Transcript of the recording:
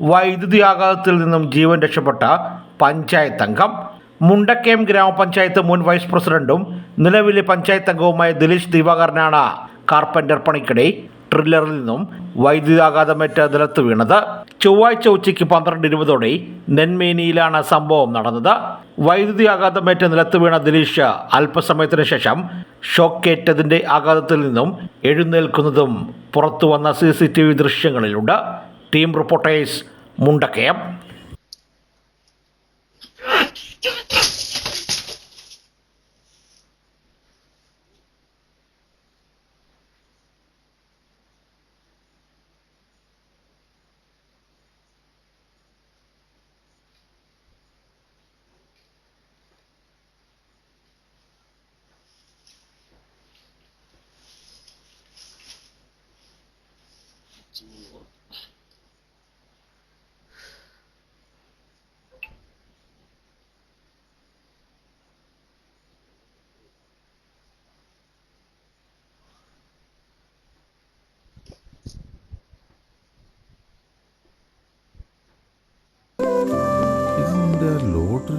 വൈദ്യുതി ആഘാതത്തിൽ നിന്നും ജീവൻ രക്ഷപ്പെട്ട പഞ്ചായത്ത് അംഗം. മുണ്ടക്കയം ഗ്രാമപഞ്ചായത്ത് മുൻ വൈസ് പ്രസിഡന്റും നിലവിലെ പഞ്ചായത്ത് അംഗവുമായ ദിലീഷ് ദിവാകരനാണ് കാർപ്പന്റർ പണിക്കിടെ ട്രില്ലറിൽ നിന്നും വൈദ്യുതാഘാതമേറ്റ നിലത്ത് വീണത്. ചൊവ്വാഴ്ച ഉച്ചയ്ക്ക് പന്ത്രണ്ട് ഇരുപതോടെ നെന്മേനിയിലാണ് സംഭവം നടന്നത്. വൈദ്യുതി ആഘാതമേറ്റ നിലത്ത് വീണ ദിലീഷ് അല്പസമയത്തിന് ശേഷം ഷോക്കേറ്റതിന്റെ ആഘാതത്തിൽ നിന്നും എഴുന്നേൽക്കുന്നതും പുറത്തു വന്ന സി സി ടി വി ദൃശ്യങ്ങളിലുണ്ട്. ടീം റിപ്പോർട്ടേഴ്സ് മുണ്ടക്കയം ഇതെന്താ